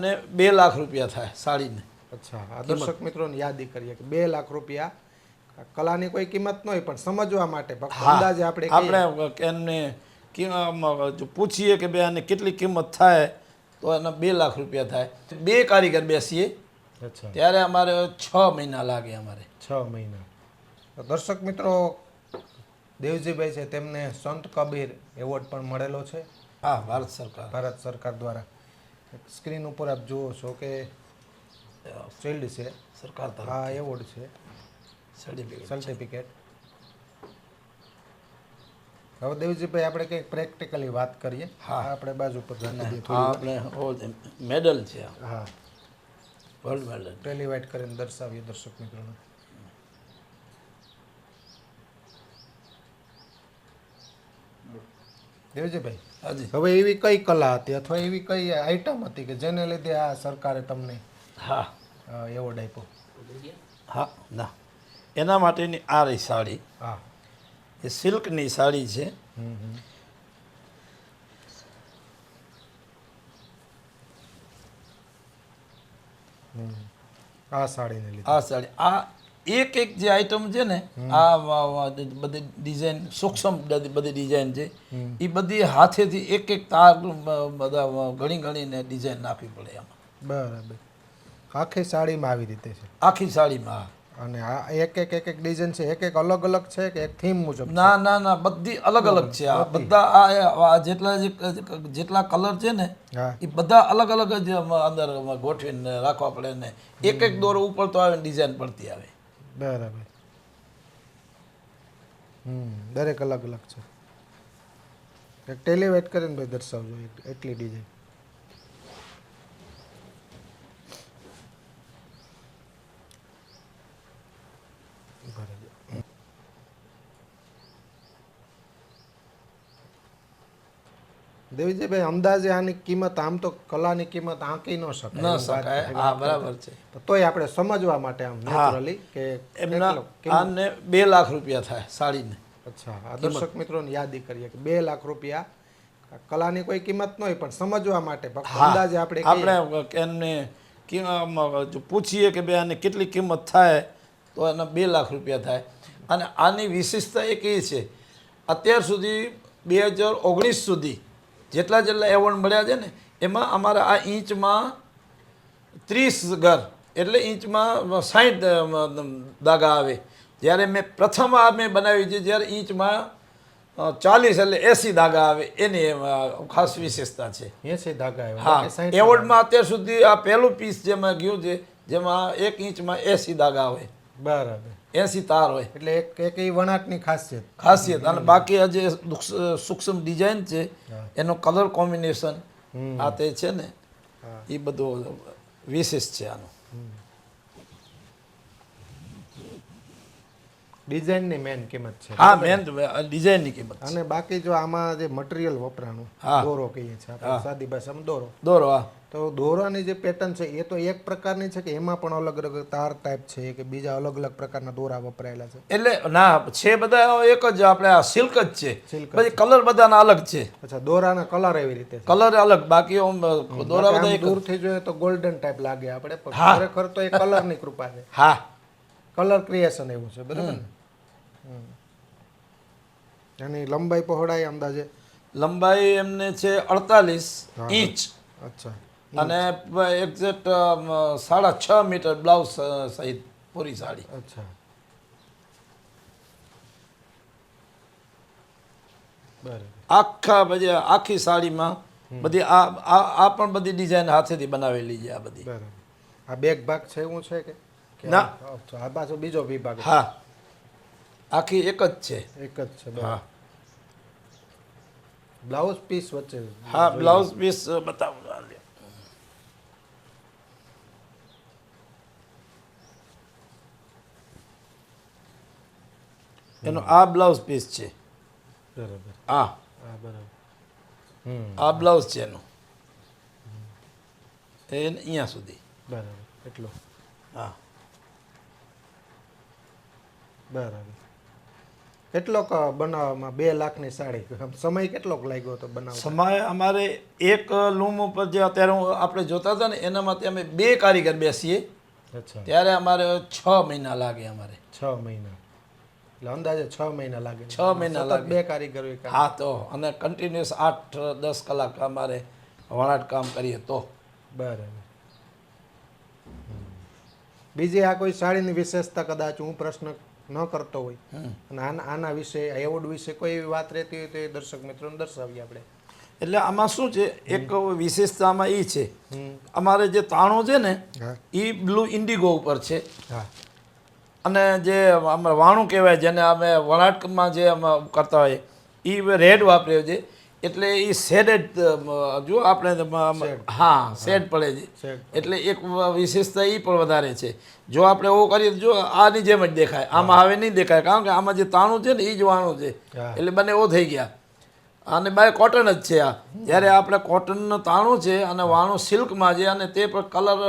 ને બે લાખ રૂપિયા થાય સાડીને. અચ્છા દર્શક મિત્રોને યાદી કરીએ કે બે લાખ રૂપિયા કલાની કોઈ કિંમત ન હોય પણ સમજવા માટે અંદાજે આપણે આપણે એમને પૂછીએ કે બે આને કેટલી કિંમત થાય તો એના બે લાખ રૂપિયા થાય. બે કારીગર બેસીએ ત્યારે અમારે છ મહિના લાગે અમારે. છ મહિના. તો દર્શક મિત્રો દેવજીભાઈ છે તેમને સંત કબીર એવોર્ડ પણ મળેલો છે. હા ભારત સરકાર. ભારત સરકાર દ્વારા. સ્ક્રીન ઉપર આપ જુઓ છો કે શિલ્ડ છે. સરકાર હા એવોર્ડ છે. સર્ટિફિકેટ સર્ટિફિકેટ હવે દેવજીભાઈ આપણે કંઈક પ્રેક્ટિકલી વાત કરીએ. હા. આપણે બાજુ પર આપણે મેડલ છે. હા. વર્લ્ડ મેડલ ટેલિવાઇટ કરીને દર્શાવીએ દર્શક મિત્રોને. દેવજીભાઈ હાજી. હવે એવી કઈ કલા હતી અથવા એવી કઈ આઈટમ હતી કે જેને લીધે આ સરકારે તમને હા. એવોર્ડ આપ્યો? હા ના. એના માટેની આ રહી સાડી. હા. એ સિલ્કની સાડી છે. હમ. હમ. હમ. આ સાડીને લીધે. આ સાડી. આ એક એક જે આઈટમ છે ને આ બધી ડિઝાઇન સૂક્ષ્મ બધી ડિઝાઇન છે. એ બધી હાથેથી એક એક તાર બધા ઘણી ઘણીને ડિઝાઇન નાખવી પડે આમાં બરાબર. આખી સાડીમાં આવી રીતે છે? આખી સાડીમાં અને આ એક એક એક એક ડિઝાઇન છે? એક એક અલગ અલગ છે કે એક થીમ મુજબ ના ના ના બધી અલગ અલગ છે. આ બધા. આ આ જેટલા જેટલા કલર છે ને એ બધા અલગ અલગ જ અંદર ગોઠવીને રાખવા પડે ને. એક એક દોરો ઉપર તો આવે ડિઝાઇન પડતી આવે. બરાબર. હમ દરેક અલગ અલગ છે. એક ટેલિવેટ કરીને ભાઈ દર્શાવજો એટલી ડિઝાઇન દેવીજીભાઈ અંદાજે આની કિંમત આમ તો કલાની કિંમત આંકી ન શકાય ન શકાય. હા બરાબર છે. તોય આપણે સમજવા માટે આમ નેચરલી કે એમના આને બે લાખ રૂપિયા થાય સાડીને. અચ્છા આ દર્શક મિત્રોને યાદી કરીએ કે બે લાખ રૂપિયા કલાની કોઈ કિંમત ન હોય પણ સમજવા માટે અંદાજે આપણે. આપણે એમને પૂછીએ કે બે આને કેટલી કિંમત થાય તો એના બે લાખ રૂપિયા થાય. અને આની વિશેષતા એક એ છે અત્યાર સુધી બે હજાર ઓગણીસ સુધી જેટલા જેટલા એવોર્ડ મળ્યા છે ને એમાં અમારા આ ઇંચમાં ત્રીસ ઘર એટલે ઇંચમાં સાઠ દાગા આવે. જ્યારે મેં પ્રથમ આ મેં બનાવી છે જ્યારે ઇંચમાં ચાલીસ એટલે એસી દાગા આવે. એની ખાસ વિશેષતા છે. એસી દાગા આવે. હા બાકી 60 એવોર્ડમાં અત્યાર સુધી આ પહેલું પીસ જેમાં ગયું છે જેમાં એક ઇંચમાં એસી દાગા આવે. બરાબર. એસી તાર હોય. એટલે એક એક એ વણાટની ખાસિયત. ખાસિયત. અને બાકી આ જે સૂક્ષ્મ ડિઝાઇન છે એનો કલર કોમ્બિનેશન. આ તે છે ને એ બધું વિશેષ છે આનું. ડિઝાઇનની મેન કિંમત છે. હા મેન ડિઝાઇનની કિંમત અને બાકી જો આમાં જે મટીરિયલ વપરાણું. દોરો કહીએ છીએ સાદી ભાષામાં દોરો. દોરો હા. તો દોરાની જે પેટર્ન છે એ તો એક પ્રકારની છે કે એમાં પણ અલગ અલગ તાર ટાઈપ છે કે બીજા અલગ અલગ પ્રકારના દોરા વપરાયેલા છે? એટલે ના છે બધા એક જ આપણે આ સિલ્ક જ છે. પછી કલર બધાના અલગ છે. અચ્છા દોરાના કલર એવી રીતે કલર અલગ બાકી દોરા બધા દૂરથી જોઈએ તો ગોલ્ડન ટાઈપ લાગે આપણે ખરેખર તો એ કલરની કૃપા છે. હા. કલર ક્રિએશન એવું છે બરાબર ને. એની લંબાઈ પહોળાઈ અંદાજે? લંબાઈ એમને છે અડતાલીસ. ઇંચ. અચ્છા. અને એક્ઝેક્ટ સાડા છ મીટર બ્લાઉઝ સહિત પૂરી સાડી. અચ્છા. બરાબર. આખા બધી આખી સાડીમાં બધી આ આ પણ બધી ડિઝાઇન હાથેથી બનાવેલી છે આ બધી. બરાબર. આ બેક ભાગ છે એવું છે કે? કે ના. આ- પાછો બીજો વિભાગ હા. આખી એક જ છે. એક જ છે હા. બ્લાઉઝ પીસ વચ્ચે. હા બ્લાઉઝ પીસ બતાવું. એનો આ બ્લાઉઝ પીસ છે. બરાબર. આ. બરાબર. હમ. આ બ્લાઉઝ છે એનું. એ અહીંયા સુધી. બરાબર. એટલો. હા. બરાબર. કેટલોક બનાવવામાં બે લાખની સાડી. સમય કેટલોક લાગ્યો હતો બનાવ સમય અમારે એક લૂમ ઉપર જે અત્યારે હું આપણે જોતા હતા ને એના માટે અમે બે કારીગર બેસીએ. અચ્છા. ત્યારે અમારે છ મહિના લાગે અમારે. છ મહિના. એટલે અંદાજે છ મહિના લાગે. છ મહિના લાગે. બે કારીગરો હા તો અને કન્ટિન્યુઅસ આઠ દસ કલાક અમારે વણાટ કામ કરીએ તો. બરાબર. બીજી આ કોઈ સાડીની વિશેષતા કદાચ હું પ્રશ્ન ન કરતો હોય. અને આના આના વિશે એવોર્ડ વિશે કોઈ એવી વાત રહેતી હોય તો એ દર્શક મિત્રોને દર્શાવીએ આપણે. એટલે આમાં શું છે? એક વિશેષતામાં એ છે. અમારે જે તાણો છે ને એ બ્લુ ઇન્ડિગો ઉપર છે. હા. અને જે અમે વાણું કહેવાય જેને અમે વણાટમાં જે અમે કરતા હોય એ રેડ વાપર્યો છે. એટલે એ શેડેડ જો આપણે હા શેડ પડે છે. એટલે એક વિશેષતા એ પણ વધારે છે. જો આપણે એવું કરીએ તો જો આની જેમ જ દેખાય. આમાં હવે નહીં દેખાય કારણ કે આમાં જે તાણું છે ને એ જ વાણું છે. એટલે બંને એવો થઈ ગયા. અને બાય કોટન જ છે આ. જ્યારે આપણે કોટનનું તાણું છે અને વાણું સિલ્કમાં છે અને તે પણ કલર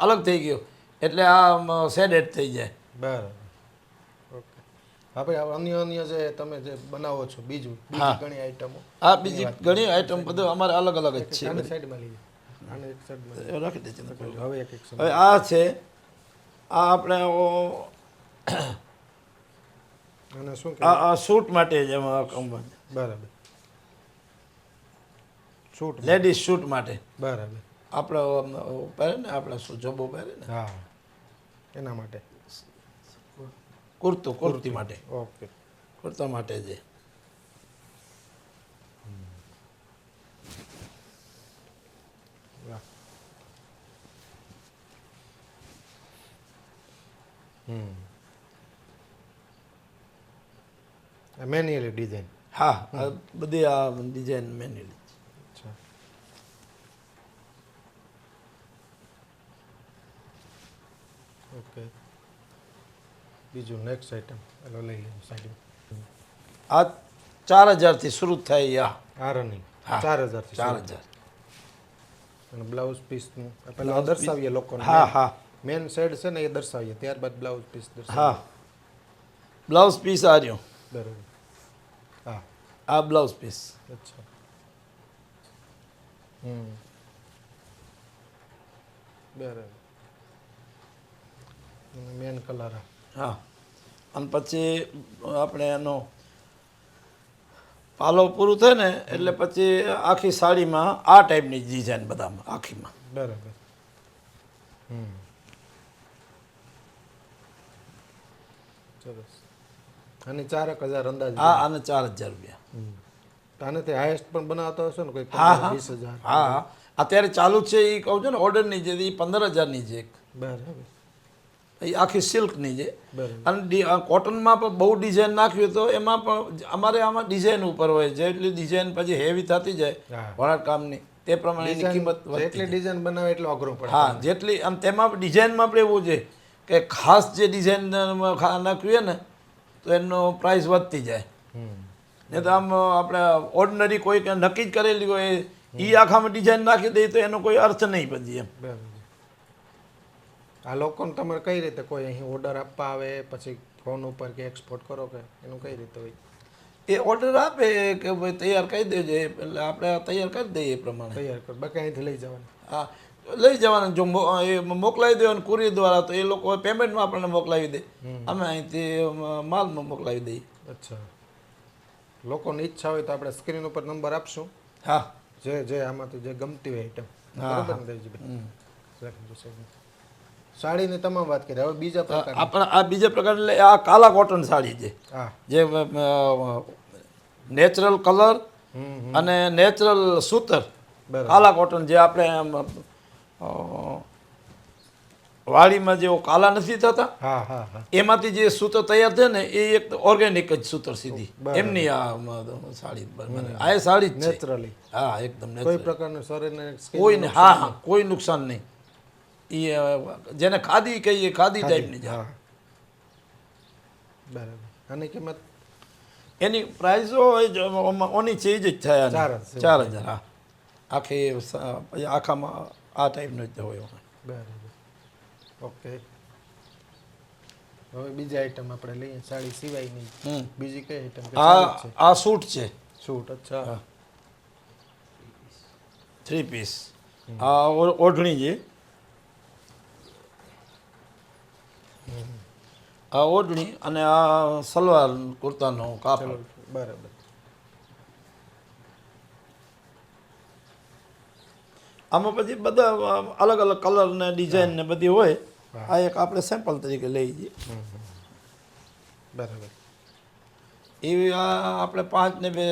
અલગ થઈ ગયો. એટલે આ શેડેડ થઈ જાય. બરાબર. ઓકે. આપણે અન્ય અન્ય જે તમે જે બનાવો છો બીજું. બીજી ઘણી આઈટમો આ બીજી ઘણી આઈટમ બધું અમારે અલગ અલગ જ છે. સાઈડમાં સાઈડમાં રાખી દેજો હવે એક એક હવે આ છે આ આપણે અને શું આ આ સૂટ માટે જ એમાં કંપની. બરાબર. શૂટ લેડીઝ શૂટ માટે. બરાબર. આપણે પહેરે ને આપણે શું જોબો પહેરે ને? હા. એના માટે. કુર્તું કુર્તી માટે. ઓકે. કુર્તા માટે છે મેન્યુઅલી ડિઝાઇન. હા બધી આ ડિઝાઇન મેન્યુઅલી. ઓકે. બીજું નેક્સ્ટ આઈટમ એલો લઈ લઈએ સાઈડ આ ચાર હજારથી શરૂ થાય આ આ રનિંગ હા. ચાર હજારથી ચાર શરૂ. હજાર. અને બ્લાઉઝ પીસનું પહેલા દર્શાવીએ લોકોને. હા હા. મેન સાઈડ છે ને એ દર્શાવીએ. ત્યારબાદ બ્લાઉઝ પીસ હા. દર્શાવીએ બ્લાઉઝ પીસ આ રહ્યો. બરાબર. હા. આ બ્લાઉઝ પીસ અચ્છા. હમ. બરાબર. મેન કલર હા. અને પછી આપણે એનો પાલો પૂરું થાય ને એટલે પછી આખી સાડીમાં આ ટાઈપની ડિઝાઇન બધામાં આખીમાં. બરાબર. સરસ. આની ચારક હજાર અંદાજ. હા અને ચાર હજાર રૂપિયા. આનાથી હાઈએસ્ટ પણ બનાવતો હશો ને કોઈ હા, વીસ હજાર? હા અત્યારે ચાલુ છે એ કહું છું ને ઓર્ડરની જે એ પંદર હજારની જે એક. બરાબર. આખી સિલ્કની છે. અને કોટનમાં પણ બહુ ડિઝાઇન નાખ્યું તો એમાં પણ અમારે આમાં ડિઝાઇન ઉપર હોય જેટલી ડિઝાઇન પછી હેવી થતી જાય વણાટ કામની તે પ્રમાણે એની કિંમત જેટલી ડિઝાઇન બનાવે એટલો અઘરો પડે. હા જેટલી આમ તેમાં પણ ડિઝાઇનમાં આપણે એવું છે કે ખાસ જે ડિઝાઇન નાખ્યું ને તો એનો પ્રાઇસ વધતી જાય. ને તો આમ આપણે ઓર્ડિનરી કોઈ નક્કી જ કરેલી હોય એ આખામાં ડિઝાઇન નાખી દઈએ તો એનો કોઈ અર્થ નહીં પછી એમ. બરાબર. આ લોકોને તમારે કઈ રીતે કોઈ અહીં ઓર્ડર આપવા આવે પછી ફોન ઉપર કે એક્સપોર્ટ કરો કે એનું કઈ રીતે હોય? એ ઓર્ડર આપે કે ભાઈ તૈયાર કરી દેજો એટલે આપણે તૈયાર કરી દઈએ એ પ્રમાણે. તૈયાર કર બાકી અહીંથી લઈ જવાનું. હા લઈ જવાના જો એ મોકલાવી દેવાનું કુરિયર દ્વારા તો એ લોકો પેમેન્ટમાં આપણને મોકલાવી દે. અમે અહીંથી માલમાં મોકલાવી દઈએ. અચ્છા. લોકોની ઈચ્છા હોય તો આપણે સ્ક્રીન ઉપર નંબર આપશું. હા. જે જે આમાંથી જે ગમતી હોય આઈટમ બરાબર દેવજીભાઈ. સાડીની તમામ વાત કરી. હવે બીજા પ્રકાર આપણા આ બીજા પ્રકાર એટલે આ કાલા કોટન સાડી છે. જે નેચરલ કલર હમ અને નેચરલ સૂતર. કાલા કોટન જે આપણે વાડીમાં જેવો કાલા નથી થતા એમાંથી જે સૂતર તૈયાર છે ને એ એક ઓર્ગેનિક જ સૂતર સીધી. એમની આ સાડી. આ સાડી જ નેચરલી હા એકદમ કોઈ પ્રકારનું શરીરને કોઈ હા હા કોઈ નુકસાન નહીં. એ જેને ખાદી કહીએ ખાદી ટાઈપની જ. હા. બરાબર. આની કિંમત? એની ઓમાં ઓની એ જ થયા ચાર હજાર. ચાર હજાર હા. આખી આખામાં આ ટાઈપનો જ હોય બરાબર. ઓકે. હવે બીજી આઈટમ આપણે લઈએ સાડી સિવાયની. બીજી કઈ આઈટમ આ આ સૂટ છે. સૂટ અચ્છા. થ્રી પીસ આ ઓઢણી છે આ ઓઢણી અને આ સલવાર કુર્તાનો કાપડ. બરાબર. આમાં પછી બધા અલગ અલગ કલર ને ડિઝાઇન ને બધી હોય આ એક આપણે સેમ્પલ તરીકે લઈ જઈએ. બરાબર. એવી આ આપણે પાંચ ને બે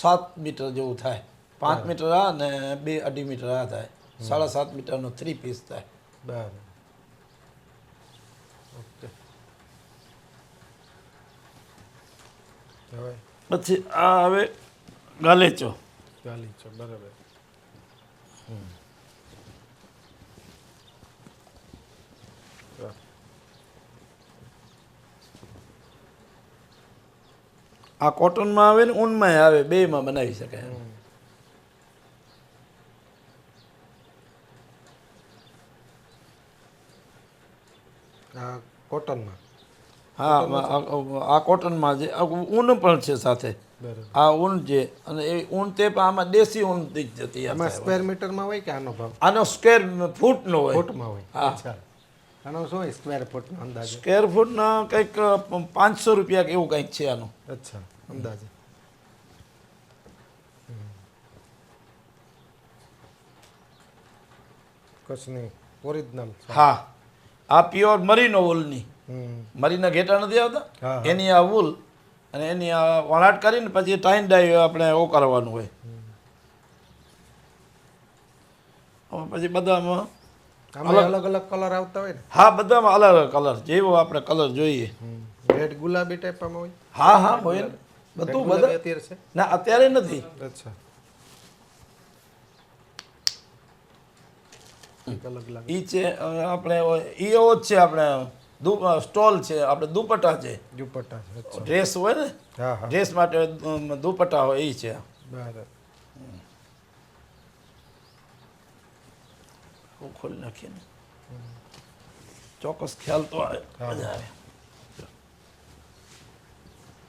સાત મીટર જેવું થાય. પાંચ મીટર આ ને બે અઢી મીટર આ થાય. સાડા સાત મીટરનો થ્રી પીસ થાય. બરાબર ઓકે હવે પછી આ હવે ગાલેચો ગાલેચો બરાબર. આ કોટનમાં આવે ને ઊનમાં આવે બેમાં બનાવી શકાય. આ કોટનમાં? હા આ- કોટનમાં જે ઊન પણ છે સાથે. આ ઊન છે અને એ ઊન તે પણ આમાં દેશી ઊન જ જતી આમાં સ્ક્વેર મીટરમાં હોય કે આનો ભાવ? આનો સ્ક્વેર ફૂટનો હોય. ફૂટમાં હોય. હા. આનો શું હોય સ્ક્વેર ફૂટનો અંદાજ? સ્ક્વેર ફૂટના કંઈક પાંચસો રૂપિયા કે એવું કંઈક છે આનું. અચ્છા અંદાજે. કચ્છની ઓરિજિનલ હા. આ પ્યોર મરીનો હમ મરીના ઘેટા નથી આવતા. એની આ વૂલ અને એની આ વણાટ કરીને પછી ટાઈન ડાઈ આપણે ઓ કરવાનું હોય. પછી બધામાં અલગ અલગ કલર આવતા હોય ને? હા બધામાં અલગ અલગ કલર જેવો આપણે કલર જોઈએ. રેડ ગુલાબી ટાઈપમાં હોય? હા હા હોય ને. બધું બધા અત્યારે છે? ના અત્યારે નથી. અચ્છા. અલગ અલગ ઈ છે આપણે ઈ એવો જ છે આપણે સ્ટોલ છે આપણે દુપટ્ટા છે. દુપટ્ટા છે ડ્રેસ હોય ને ડ્રેસ માટે દુપટ્ટા હોય એ છે. બરાબર. હું ખોલી નાખીએ ચોક્કસ ખ્યાલ તો આવે મજા આવે.